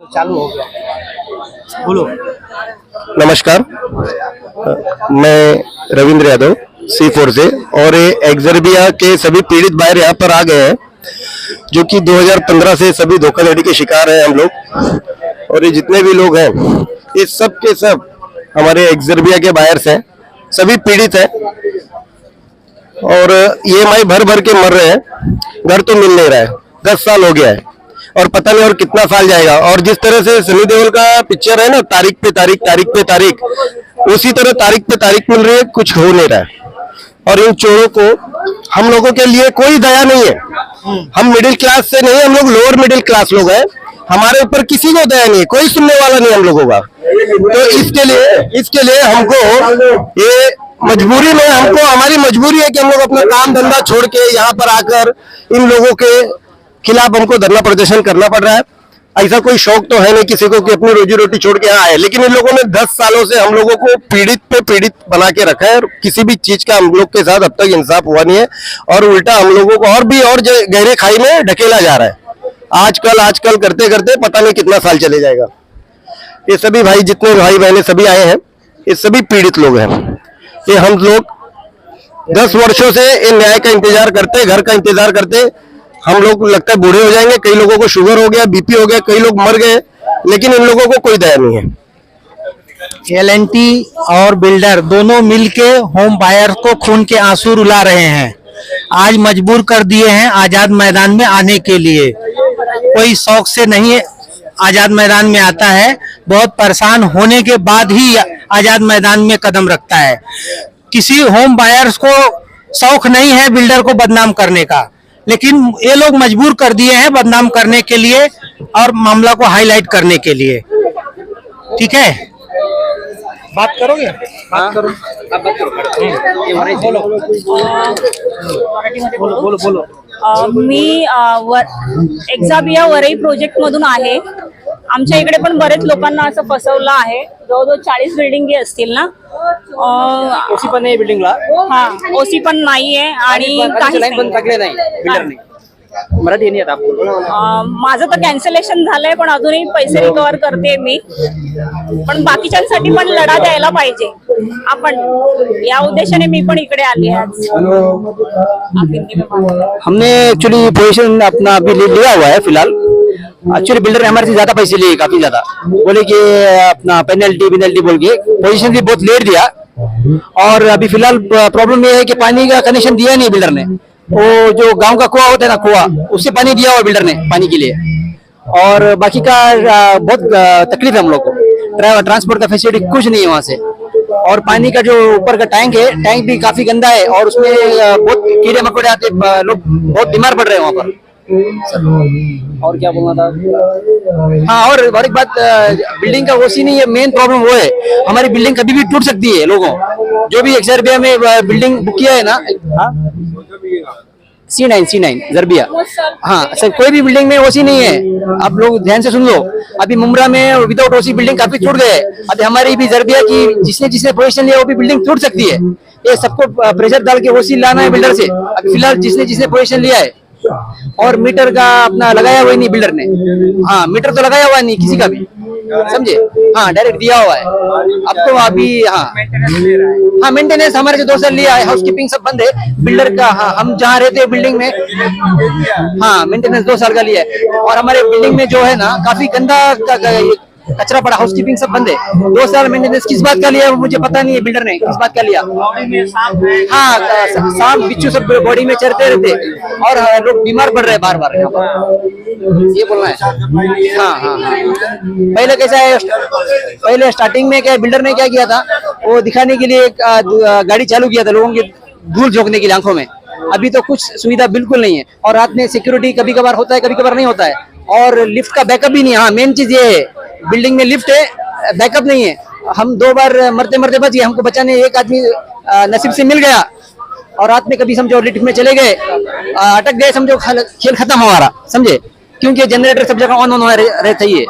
तो चालू हो गया बोलो नमस्कार मैं रविंद्र यादव सी फोर से और ये एग्जर्बिया के सभी पीड़ित बाहर यहाँ पर आ गए हैं जो कि 2015 से सभी धोखाधड़ी के शिकार हैं हम लोग और ये जितने भी लोग हैं ये सब के सब हमारे एग्जर्बिया के बाहर से सभी पीड़ित हैं और ई e भर भर के मर रहे हैं घर तो मिल नहीं रहा है दस साल हो गया है और पता नहीं और कितना साल जाएगा और जिस तरह से सनी देओल का पिक्चर है ना तारीख पे तारीख तारीख पे तारीख उसी तरह तारीख पे तारीख मिल रही है कुछ हो नहीं रहा है और इन चोरों को हम लोगों के लिए कोई दया नहीं है हम मिडिल क्लास से नहीं हम लोग लोअर मिडिल क्लास लोग हैं हमारे ऊपर किसी को दया नहीं है कोई सुनने वाला नहीं हम लोगों का तो इसके लिए इसके लिए हमको ये मजबूरी में हमको हमारी मजबूरी है कि हम लोग अपना काम धंधा छोड़ के यहाँ पर आकर इन लोगों के खिलाफ हमको धरना प्रदर्शन करना पड़ रहा है ऐसा कोई शौक तो है नहीं किसी को कि अपनी रोजी रोटी छोड़ के यहाँ आए लेकिन इन लोगों ने 10 सालों से हम लोगों को पीड़ित पे पीड़ित बना के रखा है और किसी भी चीज का हम लोग के साथ अब तक इंसाफ हुआ नहीं है और उल्टा हम लोगों को और भी और गहरे खाई में ढकेला जा रहा है आजकल आजकल करते करते पता नहीं कितना साल चले जाएगा ये सभी भाई जितने भाई बहने सभी आए हैं ये सभी पीड़ित लोग हैं ये हम लोग दस वर्षों से इन न्याय का इंतजार करते घर का इंतजार करते हम लोग लगता है बूढ़े हो जाएंगे कई लोगों को शुगर हो गया बीपी हो गया कई लोग मर गए लेकिन इन लोगों को कोई दया नहीं है एल और बिल्डर दोनों मिलके होम बायर को खून के आंसू रुला रहे हैं आज मजबूर कर दिए हैं आजाद मैदान में आने के लिए कोई शौक से नहीं आजाद मैदान में आता है बहुत परेशान होने के बाद ही आजाद मैदान में कदम रखता है किसी होम बायर्स को शौक नहीं है बिल्डर को बदनाम करने का लेकिन ये लोग मजबूर कर दिए हैं बदनाम करने के लिए और मामला को हाईलाइट करने के लिए ठीक है बात करोगे बात करो बोलो बोलो बोलो मी वरई प्रोजेक्ट मधुन है आमच्या इकडे पण बरेच लोकांना असं फसवलं आहे जवळजवळ चाळीस बिल्डिंग असतील ना ओसी पण नाही बिल्डिंगला हा ओसी पण नाहीये आणि नाही माझं तर कॅन्सलेशन झालंय पण अजूनही पैसे रिकव्हर करते मी पण बाकीच्यांसाठी पण लढा द्यायला पाहिजे आपण या उद्देशाने मी पण इकडे आली आज हमने एक्चुअली अपना लिया हुआ है फिलहाल एक्चुअली बिल्डर ने हमारे से ज्यादा पैसे लिए काफी ज्यादा बोले कि अपना पेनल्टी पेनल्टी बोल के पोजिशन भी बहुत लेट दिया और अभी फिलहाल प्रॉब्लम ये है कि पानी का कनेक्शन दिया नहीं बिल्डर ने वो जो गांव का कुआ होता है ना कुआ उससे पानी दिया हुआ बिल्डर ने पानी के लिए और बाकी का बहुत तकलीफ है हम लोग को ट्रांसपोर्ट का फैसिलिटी कुछ नहीं है वहाँ से और पानी का जो ऊपर का टैंक है टैंक भी काफी गंदा है और उसमें बहुत कीड़े मकोड़े आते लोग बहुत बीमार पड़ रहे हैं वहाँ पर और क्या बोलना था हाँ और और एक बात बिल्डिंग का वो नहीं है मेन प्रॉब्लम वो है हमारी बिल्डिंग कभी भी टूट सकती है लोगों जो भी एक जरबिया में बिल्डिंग बुक किया है ना C nine C nine Xrbia हाँ सर कोई भी बिल्डिंग में ओसी नहीं है आप लोग ध्यान से सुन लो अभी मुमरा में विदाउट ओसी बिल्डिंग काफी टूट गए अभी हमारी भी जरबिया की जिसने जिसने पोजिशन लिया वो भी बिल्डिंग टूट सकती है ये सबको प्रेशर डाल के ओसी लाना है बिल्डर से अभी फिलहाल जिसने जिसने पोजिशन लिया है और मीटर का अपना लगाया हुआ नहीं बिल्डर ने हाँ मीटर तो लगाया हुआ नहीं किसी का भी समझे हाँ डायरेक्ट दिया हुआ है अब तो अभी हाँ हाँ मेंटेनेंस हमारे जो दो साल लिया है हाउस कीपिंग सब बंद है बिल्डर का हाँ हम जहाँ रहते हैं बिल्डिंग में हाँ मेंटेनेंस दो साल का लिया है और हमारे बिल्डिंग में जो है ना काफी गंदा का, का, कचरा पड़ा हाउस कीपिंग सब बंद है दो साल मेंटेनेंस तो किस बात का लिया मुझे पता नहीं है बिल्डर ने किस बात का लिया हाँ सांप बिच्छू सब बॉडी में चढ़ते रहते और हाँ, लोग बीमार पड़ रहे बार बार ये बोलना है हाँ, हाँ हाँ पहले कैसा है पहले स्टार्टिंग में क्या बिल्डर ने क्या किया था वो दिखाने के लिए एक गाड़ी चालू किया था लोगों की धूल झोंकने के लिए आंखों में अभी तो कुछ सुविधा बिल्कुल नहीं है और रात में सिक्योरिटी कभी कभार होता है कभी कभार नहीं होता है और लिफ्ट का बैकअप भी नहीं हाँ मेन चीज ये है बिल्डिंग में लिफ्ट है बैकअप नहीं है हम दो बार मरते मरते बच गए हमको बचाने एक आदमी नसीब से मिल गया और रात में कभी समझो लिफ्ट में चले गए अटक गए समझो खेल खत्म हमारा समझे क्योंकि जनरेटर सब जगह ऑन ऑन होना रहता ही है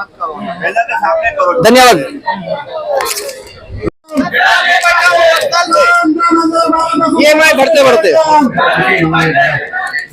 धन्यवाद ये मैं भरते भरते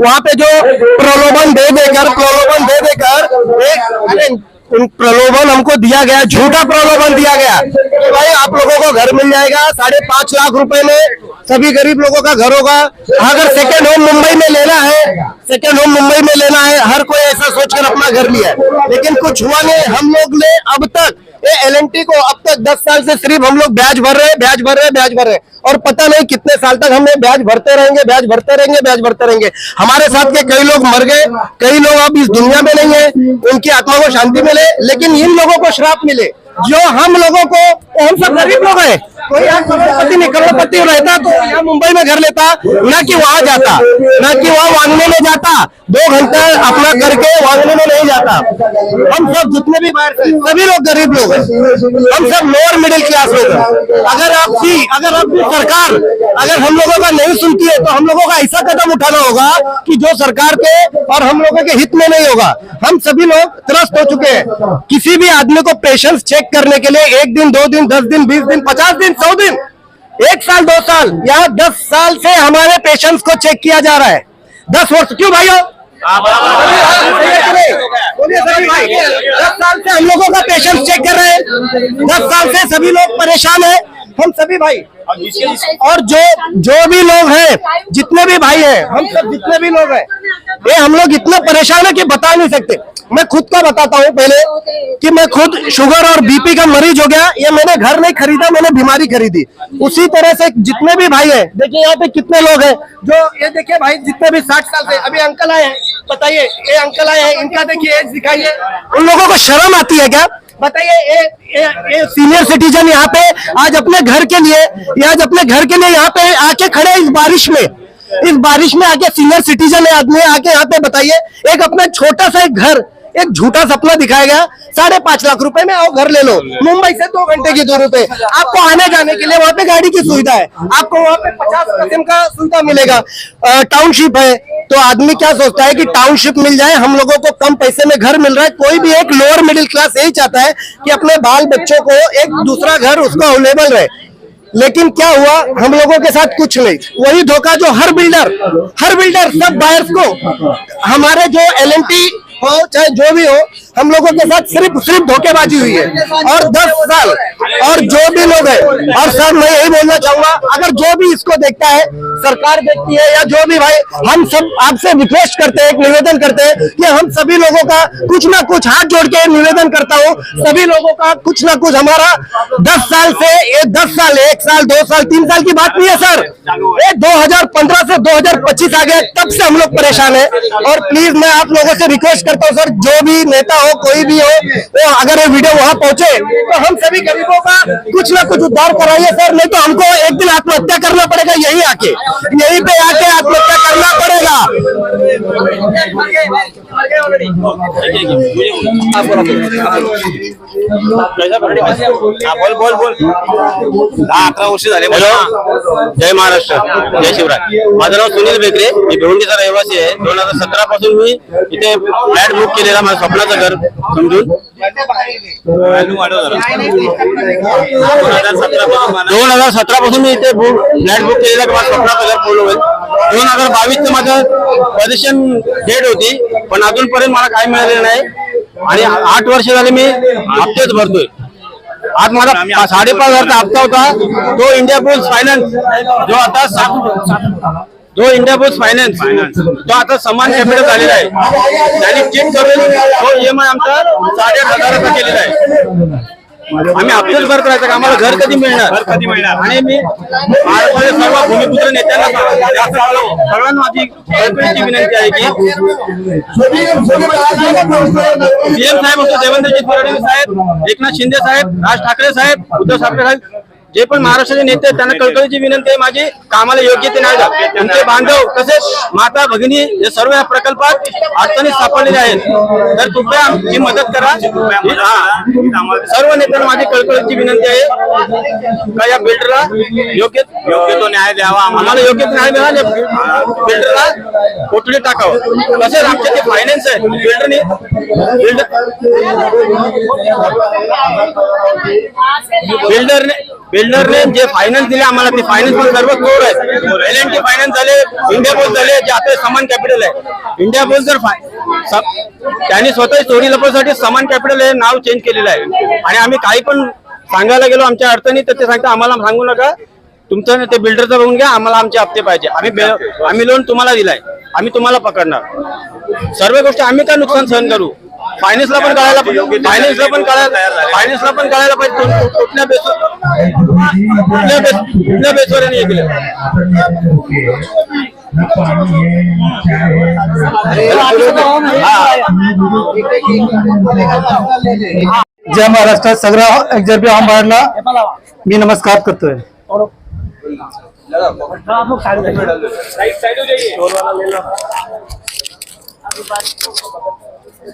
वहाँ पे जो प्रलोभन दे देकर प्रलोभन दे देकर एक उन प्रलोभन हमको दिया गया झूठा प्रलोभन दिया गया कि भाई आप लोगों को घर मिल जाएगा साढ़े पांच लाख रुपए में सभी गरीब लोगों का घर होगा हाँ, अगर सेकेंड होम मुंबई में लेना है सेकेंड होम मुंबई में लेना है हर कोई ऐसा सोचकर अपना घर लिया है लेकिन कुछ हुआ नहीं हम लोग ने अब तक एल को अब तक दस साल से सिर्फ हम लोग ब्याज भर रहे हैं ब्याज भर रहे हैं ब्याज भर रहे हैं और पता नहीं कितने साल तक हमें ब्याज भरते रहेंगे ब्याज भरते रहेंगे ब्याज भरते रहेंगे हमारे साथ के कई लोग मर गए कई लोग अब इस दुनिया में नहीं है उनकी आत्मा को शांति मिले लेकिन इन लोगों को श्राप मिले जो हम लोगों को हम सब गरीब लोग है कोई यहाँ करोड़पति नहीं करोड़पति रहता तो यहाँ मुंबई में घर लेता ना कि वहाँ जाता ना कि वहाँ वांगने में जाता दो घंटा अपना करके वांगने में नहीं जाता हम सब जितने भी बाहर सभी लोग गरीब लोग हैं हम सब लोअर मिडिल क्लास लोग हैं अगर आपकी अगर आपकी सरकार अगर हम लोगों का नहीं सुनती है तो हम लोगों का ऐसा कदम उठाना होगा कि जो सरकार के और हम लोगों के हित में नहीं होगा हम सभी लोग त्रस्त हो चुके हैं किसी भी आदमी को पेशेंस चेक करने के लिए एक दिन दो दिन दस दिन बीस दिन पचास दिन सौ दिन एक साल दो साल या दस साल से हमारे पेशेंट्स को चेक किया जा रहा है दस वर्ष क्यों हो दस साल से हम लोगों का पेशेंट चेक कर रहे हैं दस साल से सभी लोग परेशान है हम सभी भाई और जो जो भी लोग हैं जितने भी भाई हैं हम सब जितने भी लोग हैं ये हम लोग इतना परेशान है कि बता नहीं सकते मैं खुद का बताता हूँ पहले कि मैं खुद शुगर और बीपी का मरीज हो गया ये मैंने घर नहीं खरीदा मैंने बीमारी खरीदी उसी तरह से जितने भी भाई हैं देखिए यहाँ पे कितने लोग हैं जो ये देखिए भाई जितने भी साठ साल से अभी अंकल आए हैं बताइए ये अंकल आए हैं इनका देखिए एज दिखाइए उन लोगों को शर्म आती है क्या बताइए ये सीनियर सिटीजन यहाँ पे आज अपने घर के लिए ये आज अपने घर के लिए यहाँ पे आके खड़े इस बारिश में इस बारिश में आके सीनियर सिटीजन है आदमी आके यहाँ पे बताइए एक अपना छोटा सा एक घर एक झूठा सपना दिखाया गया साढ़े पांच लाख रुपए में आओ घर ले लो मुंबई से दो घंटे की दूरी पे आपको आने जाने के लिए वहाँ पे गाड़ी की सुविधा है आपको वहाँ पे पचास किस्म का सुविधा मिलेगा टाउनशिप है तो आदमी क्या सोचता है कि टाउनशिप मिल जाए हम लोगों को कम पैसे में घर मिल रहा है कोई भी एक लोअर मिडिल क्लास यही चाहता है कि अपने बाल बच्चों को एक दूसरा घर उसको अवेलेबल रहे लेकिन क्या हुआ हम लोगों के साथ कुछ नहीं वही धोखा जो हर बिल्डर हर बिल्डर सब बायर्स को हमारे जो एलएनटी हो चाहे जो भी हो हम लोगों के साथ सिर्फ सिर्फ धोखेबाजी हुई है और 10 साल और जो भी लोग है और सर मैं यही बोलना चाहूंगा अगर जो भी इसको देखता है सरकार देखती है या जो भी भाई हम सब आपसे रिक्वेस्ट करते हैं निवेदन करते हैं कि हम सभी लोगों का कुछ ना कुछ हाथ जोड़ के निवेदन करता हूँ सभी लोगों का कुछ ना कुछ हमारा दस साल से ए, दस साल एक साल दो साल तीन साल की बात नहीं है सर ये दो से दो आ गया तब से हम लोग परेशान है और प्लीज मैं आप लोगों से रिक्वेस्ट करता हूँ सर जो भी नेता हो कोई भी हो वो अगर ये वीडियो वहाँ पहुँचे तो हम सभी गरीबों का कुछ ना कुछ उद्धार कराइए सर नहीं तो हमको एक दिन आत्महत्या करना पड़ेगा यही आके यही पे आके आत्महत्या करना पड़ेगा बोल बोल बोल वर्ष हाँ, जय महाराष्ट्र जय शिवराज मजा नाव सुनील बेकरे मी भिवंडीचा रहवासी है दोन हजार सत्रह पास हुई इतने फ्लॅट बुक केलेला माझं स्वप्नाचं घर समजून दोन हजार सतरा पासून मी इथे फ्लॅट बुक केलेला माझं स्वप्नाचं घर होईल दोन हजार बावीस माझं पॉझिशन डेट होती पण अजूनपर्यंत मला काय मिळालेलं नाही आणि आठ वर्ष झाले मी हप्तेच भरतोय आज माझा साडेपाच हजारचा हप्ता होता तो इंडिया पोस्ट फायनान्स जो आता तो इंडिया पोस्ट फायनान्स तो आता समान कॅपिटल झालेला आहे त्यांनी चेक करून तो ईएमआय आमचा साडे हजाराचा केलेला आहे आम्ही अब्दुल करत राहायचं आम्हाला घर कधी मिळणार घर कधी मिळणार आणि मी भारताच्या सर्व भूमिपुत्र नेत्यांना सगळ्यांना माझी विनंती आहे की सीएम साहेब असतो देवेंद्रजी फडणवीस साहेब एकनाथ शिंदे साहेब राज ठाकरे साहेब उद्धव ठाकरे साहेब जे पण महाराष्ट्राचे नेते त्यांना कळकळीची विनंती आहे माझी कामाला योग्य ते नाही तुमचे बांधव तसेच माता भगिनी या सर्व या प्रकल्पात अडचणीत सापडलेले आहेत तर कृपया आमची मदत करा सर्व नेत्यांना माझी कळकळीची विनंती आहे का या बिल्डरला योग्य योग्य तो न्याय द्यावा आम्हाला योग्य न्याय मिळाला बिल्डरला कोठडी टाकावं तसेच आमचे ते फायनान्स आहे बिल्डरने बिल्डर बिल्डरने बिल्डरने जे फायनान्स दिले आम्हाला ते फायनान्स पण सर्व कोर आहे एल एन टी फायनान्स झाले इंडिया पोस्ट झाले जे आता समान कॅपिटल आहे इंडिया पोस्ट जर त्यांनी स्वतः चोरी लपवण्यासाठी समान कॅपिटल हे नाव चेंज केलेलं आहे आणि आम्ही काही पण सांगायला गेलो आमच्या अडचणी तर ते सांगता आम्हाला सांगू नका तुमचं ते बिल्डरचं बघून घ्या आम्हाला आमचे हप्ते पाहिजे आम्ही आम्ही लोन तुम्हाला दिलाय आम्ही तुम्हाला पकडणार सर्व गोष्टी आम्ही काय नुकसान सहन करू फायनान्सला पण कळायला फायनान्सला पण कळायला फायनान्सला पण कळायला पाहिजे तो- तो कुठल्या बेस कुठल्या बेसवर हे केलं जय महाराष्ट्र सगळ्या एक्झॅक्टली आंबाडला मी नमस्कार करते आप साइड साइड हो जाइए आज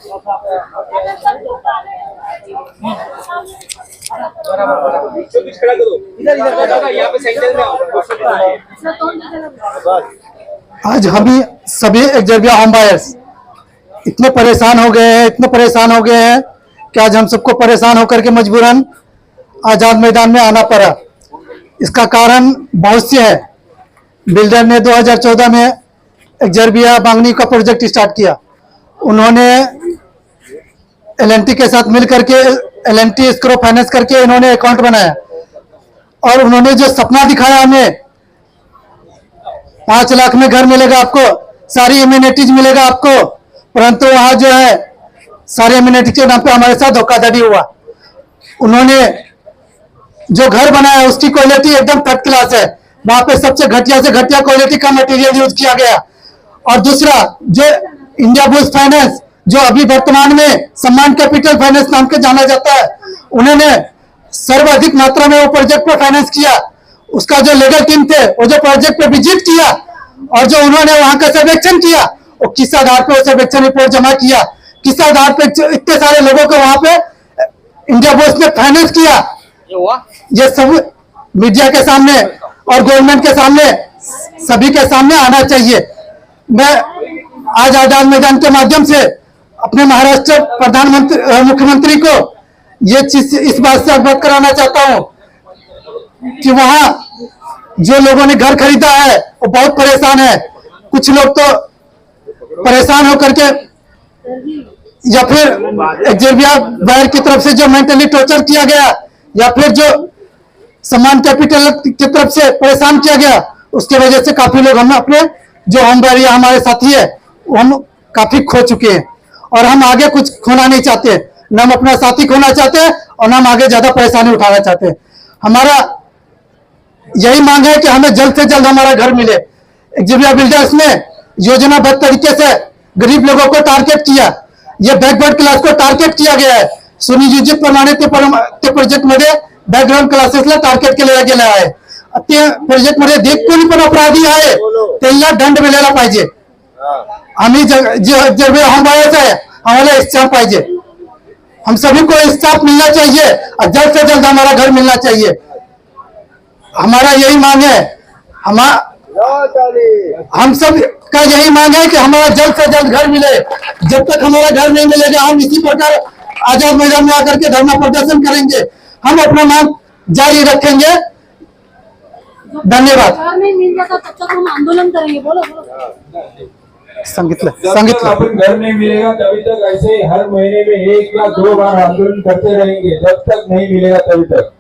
हम ही सभी एग्जर्बिया होम बायर्स इतने परेशान हो गए हैं इतने परेशान हो गए हैं कि आज हम सबको परेशान होकर के मजबूरन आज़ाद मैदान में आना पड़ा इसका कारण बहुत से है बिल्डर ने 2014 में एग्जर्बिया बांगनी का प्रोजेक्ट स्टार्ट किया उन्होंने एल के साथ मिल करके L N T escrow finance करके इन्होंने अकाउंट बनाया और उन्होंने जो सपना दिखाया हमें पांच लाख में घर मिलेगा आपको सारी इम्यूनिटीज मिलेगा आपको परंतु वहां जो है सारी इम्यूनिटी के नाम पे हमारे साथ धोखाधड़ी हुआ उन्होंने जो घर बनाया उसकी क्वालिटी एकदम थर्ड क्लास है वहां पे सबसे घटिया से घटिया क्वालिटी का मटेरियल यूज किया गया और दूसरा जो इंडिया बुल्स फाइनेंस जो अभी वर्तमान में सम्मान कैपिटल फाइनेंस नाम के जाना जाता है उन्होंने सर्वाधिक मात्रा में वो प्रोजेक्ट पे फाइनेंस किया उसका जो लेगल टीम थे वो जो प्रोजेक्ट पे विजिट किया और जो उन्होंने वहां का सर्वेक्षण किया और किस आधार पर सर्वेक्षण रिपोर्ट जमा किया किस आधार पे इतने सारे लोगों को वहां पे इंडिया बोर्ड ने फाइनेंस किया ये सब मीडिया के सामने और गवर्नमेंट के सामने सभी के सामने आना चाहिए मैं आज आजाद मैदान के माध्यम से अपने महाराष्ट्र प्रधानमंत्री मुख्यमंत्री को ये चीज इस बात से अवगत कराना चाहता हूँ कि वहाँ जो लोगों ने घर खरीदा है वो बहुत परेशान है कुछ लोग तो परेशान होकर के या फिर जेबिया बैर की तरफ से जो मेंटली टॉर्चर किया गया या फिर जो सम्मान कैपिटल की तरफ से परेशान किया गया उसके वजह से काफी लोग हम अपने जो हम या हमारे साथी है हम काफी खो चुके हैं और हम आगे कुछ खोना नहीं चाहते न हम अपना साथी खोना चाहते हैं और न हम आगे ज्यादा परेशानी उठाना चाहते हैं हमारा यही मांग है कि हमें जल्द से जल्द हमारा घर मिले एग्जिबिया बिल्डर्स ने योजनाबद्ध तरीके से गरीब लोगों को टारगेट किया ये बैकवर्ड क्लास को टारगेट किया गया है सुनियोजित प्रमाणित ते प्रोजेक्ट मध्ये बॅकग्राऊंड क्लासेसला टार्गेट केलेला गेला आहे है प्रोजेक्ट मध्य जे कोणी पण अपराधी आहे त्यांना तो दंड मिले पाजे हाँ। आम्ही जब हम आए थे हमारा स्टाफ पाइजे हम सभी को स्टाफ मिलना चाहिए और जल्द से जल्द हमारा घर मिलना चाहिए हमारा यही मांग है हमारा हम सब का यही मांग है कि हमारा जल्द से जल्द घर मिले जब तक हमारा घर नहीं मिलेगा हम इसी प्रकार आजाद मैदान में आकर के धरना प्रदर्शन करेंगे हम अपना मांग जारी रखेंगे धन्यवाद तो आंदोलन करेंगे बोलो, बोलो। संगीत सांगितलं आपण घर नहीं मिलेगा तभी तक ऐसे हर महीने में एक या दो बार आंदोलन करते रहेंगे जब तक नहीं मिलेगा तभी तक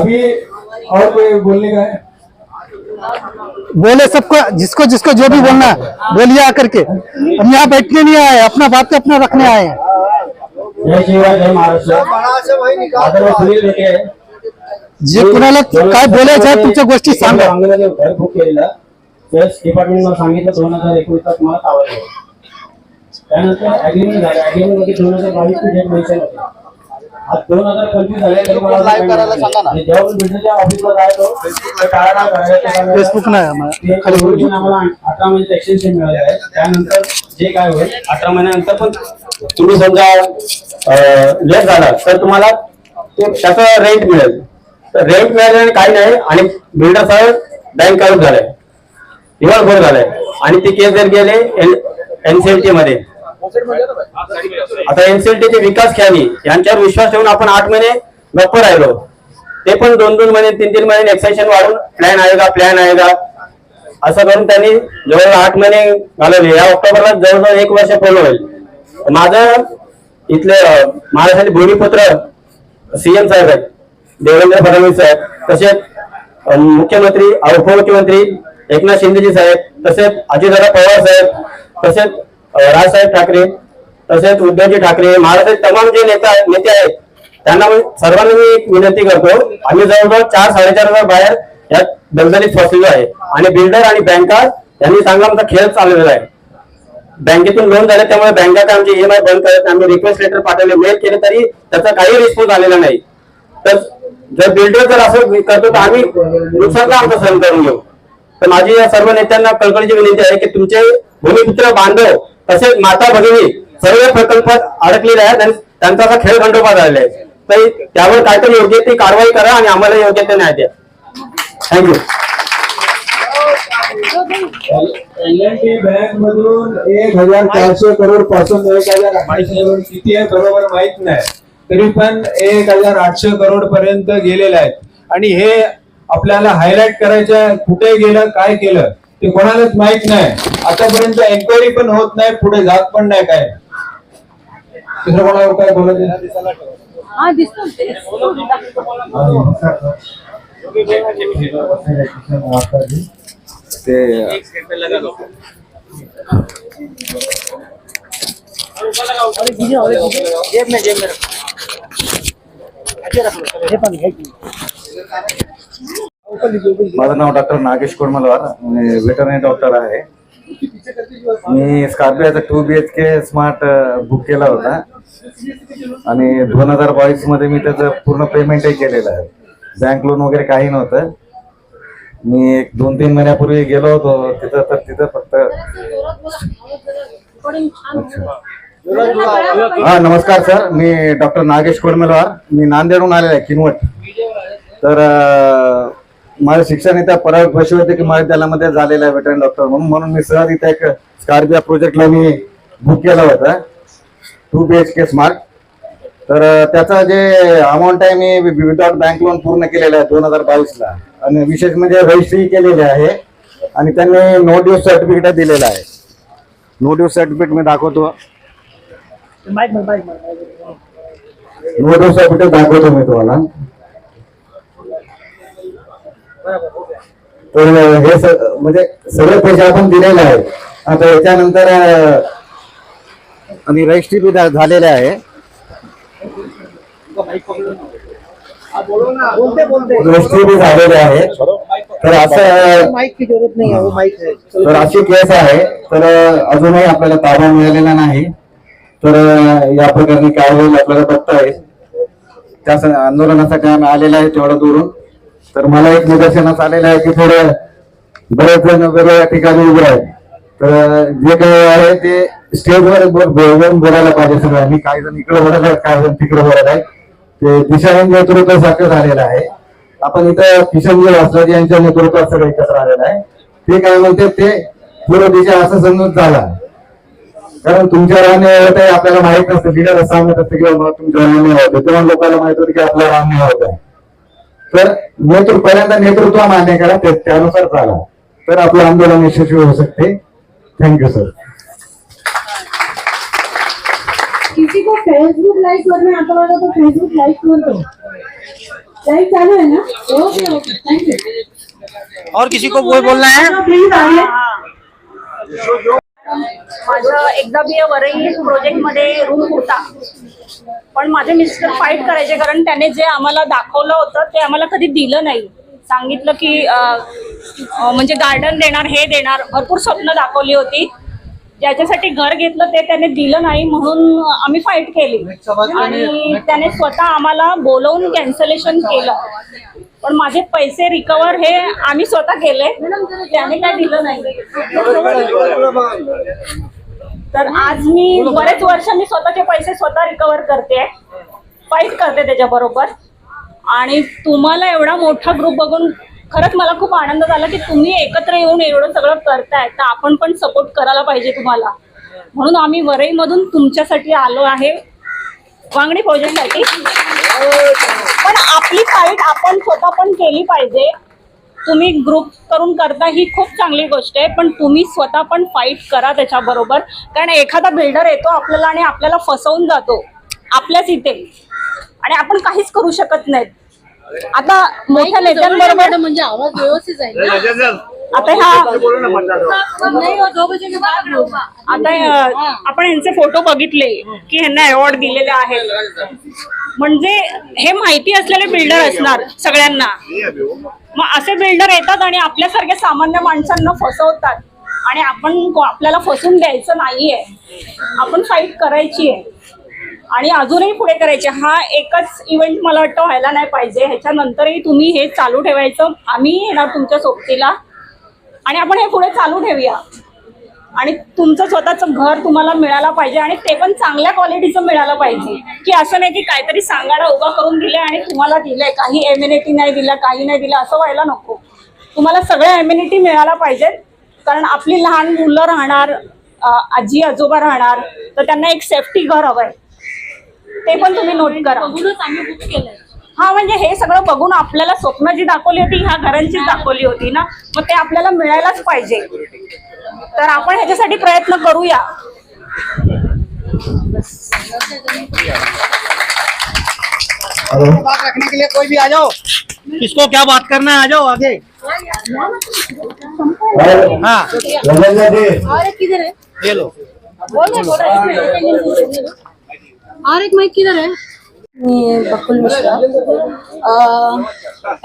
अभी और कोई बोलने का है बोले सबको जिसको जिसको जो भी बोलना है बोलिए आकर के हम यहाँ बैठने नहीं आए अपना बात अपना रखने आए हैं जी शिवराय जय महाराष्ट्र जे कुणाला काय बोलायचं सेल्स डिपार्टमेंट मला सांगितलं दोन हजार एकोणीसला तुम्हाला तावर आहे त्यानंतर ॲग्रीमेंट झालं ॲग्रीमेंटमध्ये दोन हजार बावीसची डेट मेन्शन होती आज दोन हजार पंचवीस झाले तरी मला जेव्हा बिल्डरच्या ऑफिसला जायचो फेसबुक नाही आम्हाला अठरा महिन्याचे एक्सटेन्शन मिळाले आहे त्यानंतर जे काय होईल अठरा महिन्यानंतर पण तुम्ही समजा लेट झाला तर तुम्हाला ते त्याचं रेंट मिळेल रेंट मिळाल्याने काही नाही आणि बिल्डर साहेब बँक आउट झालाय दिवाळखोर झालाय आणि ते केस जर गेले एनसीएलटी मध्ये आता चे विकास खेळणी यांच्यावर विश्वास ठेवून आपण आठ महिने गप्प राहिलो ते पण दोन दोन महिने तीन तीन महिने एक्सेशन वाढून प्लॅन आहे का प्लॅन आहे का असं करून त्यांनी जवळजवळ आठ महिने घालवले या ऑक्टोबरला जवळजवळ एक वर्ष पूर्ण होईल माझं इथले महाराष्ट्राचे भूमिपुत्र सीएम साहेब आहेत देवेंद्र फडणवीस साहेब तसेच मुख्यमंत्री उपमुख्यमंत्री एकनाथ शिंदेजी साहेब तसेच अजितदादा पवार साहेब तसेच राजसाहेब ठाकरे तसेच उद्धवजी ठाकरे महाराष्ट्राचे तमाम जे नेता नेते आहेत त्यांना सर्वांना मी एक विनंती करतो आम्ही जवळजवळ चार साडेचार हजार बाहेर या दलदलीत फसलेलो आहे आणि बिल्डर आणि बँका यांनी चांगला आमचा खेळ चाललेला आहे बँकेतून लोन झाले त्यामुळे बँका काय आमची ईएमआय बंद करत आम्ही रिक्वेस्ट लेटर पाठवले मेल केले तरी त्याचा काही रिस्पॉन्स आलेला नाही तर जर बिल्डर जर असं करतो तर आम्ही नुकसान आमचं सहन करून घेऊ तर माझी या सर्व नेत्यांना कळकळीची विनंती आहे की तुमचे भूमिपुत्र बांधव तसेच माता भगिनी सर्व प्रकल्प अडकलेले आहेत आणि त्यांचा असा खेळ खंडोबा झालेला आहे त्यावर काय तर योग्य ती कारवाई करा आणि आम्हाला योग्य ते न्याय द्या थँक्यू बँक मधून एक हजार चारशे करोड पासून एक हजार आठशे करोड किती आहे बरोबर माहित नाही तरी पण एक हजार आठशे करोड पर्यंत गेलेले आहेत आणि हे आपल्याला हायलाइट करायचं कुठे गेलं काय केलं ते कोणालाच माहित नाही आतापर्यंत एन्क्वायरी पण होत नाही पुढे जात पण नाही काय दुसरं काय बोलायचं ते माझं नाव डॉक्टर नागेश कोडमलवार मी व्हेटरनरी डॉक्टर आहे मी स्कॉर्पिओचा two B H K smart book केला होता आणि दोन हजार बावीस मध्ये मी त्याचं पूर्ण पेमेंटही केलेलं आहे बँक लोन वगैरे काही नव्हतं मी एक दोन तीन महिन्यापूर्वी गेलो होतो तिथं तर तिथं फक्त हा नमस्कार सर मी डॉक्टर नागेश कोडमलवार मी नांदेडहून आलेला आहे किनवट तर माझ्या शिक्षण इथं परत की महाविद्यालयामध्ये झालेलं आहे वेटरन डॉक्टर म्हणून म्हणून मी सहज इथे एक स्कॉर्पिओ प्रोजेक्टला मी बुक केला होता two B H K smart तर त्याचा जे अमाऊंट आहे मी विदाउट बँक लोन पूर्ण केलेला आहे दोन हजार बावीसला आणि विशेष म्हणजे रजिस्ट्री केलेली आहे आणि त्यांनी नो ड्यूज सर्टिफिकेट दिलेलं आहे नो ड्यूज सर्टिफिकेट मी दाखवतो नो ड्यूज सर्टिफिकेट दाखवतो मी तुम्हाला पण हो हे म्हणजे सगळे पैसे आपण दिलेले आहेत आता याच्यानंतर आणि रजिस्ट्री बी झालेले आहे रजिस्ट्री बी झालेले आहे तर असं हो, तर अशी केस आहे तर अजूनही आपल्याला ताबा मिळालेला नाही तर या प्रकरणी काय होईल आपल्याला बघता येईल त्या आंदोलनाचा काम आलेला आहे तेवढा दुरून तर मला एक निदर्शनास आलेलं आहे की थोडं बरेच जण या ठिकाणी उभे आहेत तर जे काही आहे ते स्टेजवर बोलायला पाहिजे सगळ्यांनी काही जण इकडे बोलत आहेत काही जण तिकडे बोलत आहेत ते किशन नेतृत्व सारखं झालेलं आहे आपण इथं किशनजी वास्तव यांच्या नेतृत्वात सगळं एकत्र आलेलं आहे ते काय म्हणते ते पूर्व दिशा असं समजून झाला कारण तुमच्या राहणे होत आहे आपल्याला माहित नसतं लिडर सांगत असतं किंवा तुमच्या राहणे लोकांना माहित होतं की आपल्या राहणे होत आहे तर नेतृत्व पहिल्यांदा नेतृत्व मान्य करा त्यानुसार चाला तर आपलं आंदोलन यशस्वी होऊ शकते थँक्यू सर किसी को फेसबुक लाइव करना आता होगा तो फेसबुक लाइव कर दो लाइव चालू है ना ओके ओके थैंक यू और किसी को वो बोलना है प्लीज आइए माझं एकदा बी वरही प्रोजेक्ट मध्ये रूम होता पण माझे मिस्टर फाईट करायचे कारण त्याने जे आम्हाला दाखवलं होतं ते आम्हाला कधी दिलं नाही सांगितलं की म्हणजे गार्डन देणार हे देणार भरपूर स्वप्न दाखवली होती ज्याच्यासाठी घर घेतलं ते त्याने दिलं नाही म्हणून आम्ही फाईट केली आणि त्याने स्वतः आम्हाला बोलवून कॅन्सलेशन केलं पण माझे पैसे रिकवर हे आम्ही स्वतः केले त्याने काय दिलं नाही तर आज मी बरेच वर्ष मी स्वतःचे पैसे स्वतः रिकवर करते फाईट करते त्याच्याबरोबर आणि तुम्हाला एवढा मोठा ग्रुप बघून खरंच मला खूप आनंद झाला की तुम्ही एकत्र येऊन एवढं सगळं करताय तर आपण पण सपोर्ट करायला पाहिजे तुम्हाला म्हणून आम्ही वरईमधून तुमच्यासाठी आलो आहे वांगणी फौजेसाठी हो, हो. पण आपली फाईट आपण स्वतः पण केली पाहिजे तुम्ही ग्रुप करून करता ही खूप चांगली गोष्ट आहे पण तुम्ही स्वतः पण फाईट करा त्याच्याबरोबर कारण एखादा बिल्डर येतो आपल्याला आणि आपल्याला फसवून जातो आपल्याच इथे आणि आपण काहीच करू शकत नाहीत आता मोठ्या नेत्यांबरोबर म्हणजे आवाज व्यवस्थित आहे आता ह्या हो, आता आपण यांचे फोटो बघितले की यांना अवॉर्ड दिलेले आहेत म्हणजे हे माहिती असलेले बिल्डर असणार सगळ्यांना मग असे बिल्डर येतात आणि आपल्यासारख्या सामान्य माणसांना फसवतात आणि आपण आपल्याला फसून द्यायचं नाहीये आपण फाईट करायची आहे आणि अजूनही पुढे करायचे हा एकच इव्हेंट मला वाटतं व्हायला नाही पाहिजे ह्याच्यानंतरही तुम्ही हे चालू ठेवायचं आम्ही येणार तुमच्या सोबतीला आणि आपण हे पुढे चालू ठेवूया आणि तुमचं स्वतःचं घर तुम्हाला मिळायला पाहिजे आणि ते पण चांगल्या क्वालिटीचं मिळालं पाहिजे की असं नाही की काहीतरी सांगायला उभा करून दिले आणि तुम्हाला दिलंय काही एम्युनिटी नाही दिला काही नाही दिलं असं व्हायला नको तुम्हाला सगळ्या एम्युनिटी मिळायला पाहिजे कारण आपली लहान मुलं राहणार आजी आजोबा राहणार तर त्यांना एक सेफ्टी घर हवं आहे ते पण तुम्ही नोट करा आम्ही बुक केलंय हा म्हणजे हे सगळं बघून आपल्याला स्वप्न जी दाखवली होती ह्या घरांची दाखवली होती ना मग ते आपल्याला मिळायलाच पाहिजे तर आपण ह्याच्यासाठी प्रयत्न करूया किसको क्या बात करना है आ जाओ आगे हाँ किधर है और एक माइक किधर है मी बकुल मिश्रा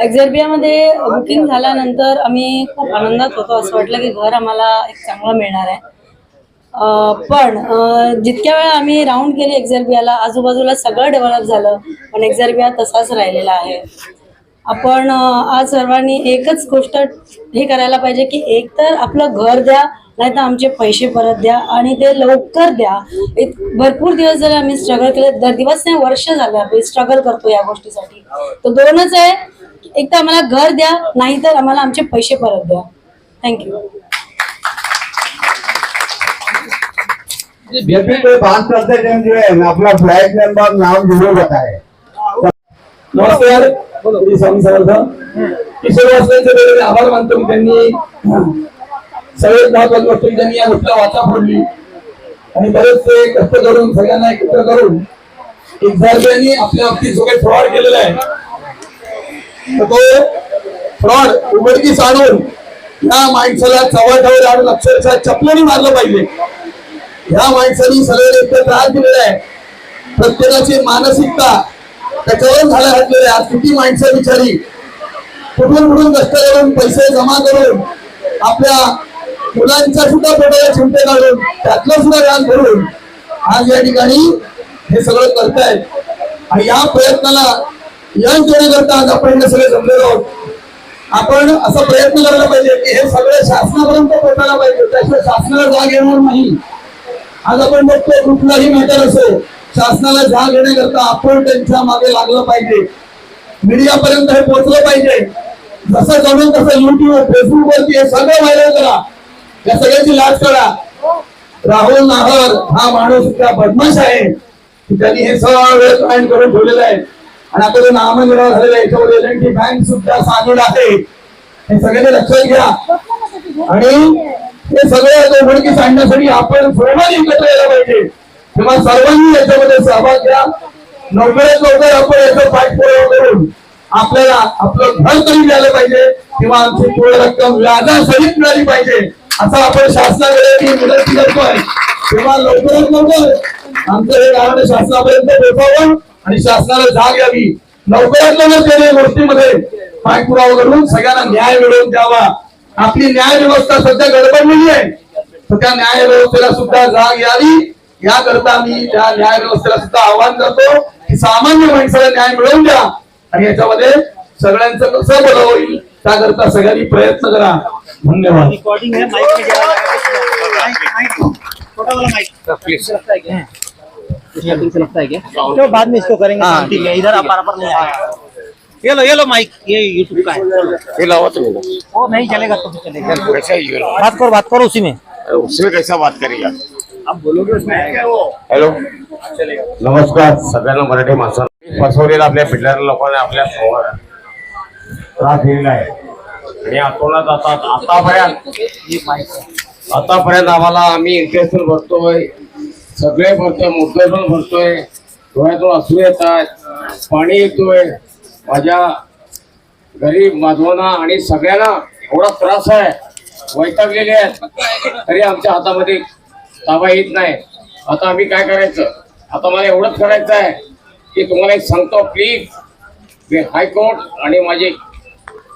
एक्झर्बियामध्ये बुकिंग झाल्यानंतर आम्ही खूप आनंदात होतो असं वाटलं की घर आम्हाला एक चांगलं मिळणार आहे पण जितक्या वेळा आम्ही राऊंड केले एक्झर्बियाला आजूबाजूला सगळं डेव्हलप झालं पण एक्झर्बिया तसाच राहिलेला आहे आपण आज सर्वांनी एकच गोष्ट हे करायला पाहिजे की एकतर आपलं घर द्या नाही तर आमचे पैसे परत द्या आणि ते लवकर द्या भरपूर दिवस झाले आम्ही स्ट्रगल केले दर दिवस नाही वर्ष झालं आम्ही स्ट्रगल करतो या गोष्टीसाठी हो. तर दोनच आहे एक तर आम्हाला घर द्या नाही तर आम्हाला आमचे पैसे परत द्या थँक्यू म्हणजे आपला फ्लैट नंबर जरूर नमस्कार मी आभार मानतो त्यांनी सगळ्यात महत्वाची गोष्ट की म्हणजे त्यांनी या गोष्टीला वाचा फोडली आणि बरेचसे कष्ट करून सगळ्यांना एकत्र करून विद्यार्थ्यांनी आपल्या बाबतीत जो काही फ्रॉड केलेला आहे तो फ्रॉड उघडकीस आणून या माणसाला चव्हाठावर आणून अक्षरशः चपल्याने मारलं पाहिजे ह्या माणसाने सगळ्यांना एकदा त्रास दिलेला आहे प्रत्येकाची मानसिकता त्याच्यावर झाला घातलेली आहे आज किती माणसं विचारी कुठून कुठून कष्ट करून पैसे जमा करून आपल्या मुलांचा सुद्धा पोटाला चिमटे काढून त्यातलं सुद्धा व्याज भरून आज या ठिकाणी हे सगळं करतायत आणि या प्रयत्नाला यश देण्याकरता आज आपण सगळे जमलेलो आहोत आपण असा प्रयत्न करायला पाहिजे की हे सगळं शासनापर्यंत पोहोचायला पाहिजे त्याशिवाय शासनाला जाग येणार नाही आज आपण बघतो कुठलाही मॅटर असो शासनाला जाग येण्याकरता आपण त्यांच्या मागे लागलं पाहिजे मीडियापर्यंत हे पोहोचलं पाहिजे जसं जमेल तसं युट्यूब वरती हे सगळं व्हायरल करा या सगळ्याची लाच करा राहुल नाहर हा माणूस त्या बदमाश आहे त्यांनी हे सगळं जॉईन करून ठेवलेलं आहे आणि आता जो नामनिर्वाह झालेलं आहे याच्यावर एल एन बँक सुद्धा सांगड आहे हे सगळ्यांनी लक्षात घ्या आणि हे सगळं सांगण्यासाठी आपण सर्वांनी एकत्र यायला पाहिजे तेव्हा सर्वांनी याच्यामध्ये सहभाग घ्या लवकरात लवकर आपण याचा पाठपुरावा करून आपल्याला आपलं घर तरी मिळालं पाहिजे किंवा आमची पूर्ण रक्कम व्याजासहित मिळाली पाहिजे आता आपण शासनाकडे मदत विनंती करतोय तेव्हा लवकरात लवकर आमचं हे गाणं शासनापर्यंत पोहोचावं आणि शासनाला जाग यावी लवकरात लवकर त्या गोष्टीमध्ये पाठपुरावा करून सगळ्यांना न्याय मिळवून द्यावा आपली न्याय व्यवस्था सध्या गडबडलेली आहे तर त्या न्याय व्यवस्थेला सुद्धा जाग यावी याकरता मी त्या न्याय व्यवस्थेला सुद्धा आव्हान करतो की सामान्य माणसाला न्याय मिळवून द्या आणि याच्यामध्ये सगळ्यांचं कसं बरं होईल त्याकरता सगरी प्रयत्न करा धन्यवाद रिकॉर्डिंग है माइक में माइक माइक माइक छोटा वाला प्लीज लगता है क्या तो बाद में इसको करेंगे हाँ, ठीक है इधर आप बराबर नहीं आया ये लो ये लो माइक ये यूट्यूब का है ये लो तो ओ, नहीं चलेगा तो चलेगा कैसा ये बात करो बात करो उसी में उसमें कैसा बात करेगा आप बोलोगे उसमें हेलो चलेगा नमस्कार सगळ्यांना मराठी माणसाला फसवलेला आपल्या फिल्डर लोकांना आपल्या त्रास दिलेला आहे आणि आठवण्यात जातात आतापर्यंत आतापर्यंत आम्हाला आम्ही इंटरेस्ट भरतोय सगळे भरतोय मुद्दे पण भरतोय डोळ्यातून असू येतात पाणी येतोय माझ्या गरीब माधवांना आणि सगळ्यांना एवढा त्रास आहे वैतागलेले आहेत तरी आमच्या हातामध्ये ताबा येत नाही आता आम्ही काय करायचं आता मला एवढंच करायचं आहे की तुम्हाला एक सांगतो प्लीज हायकोर्ट आणि माझे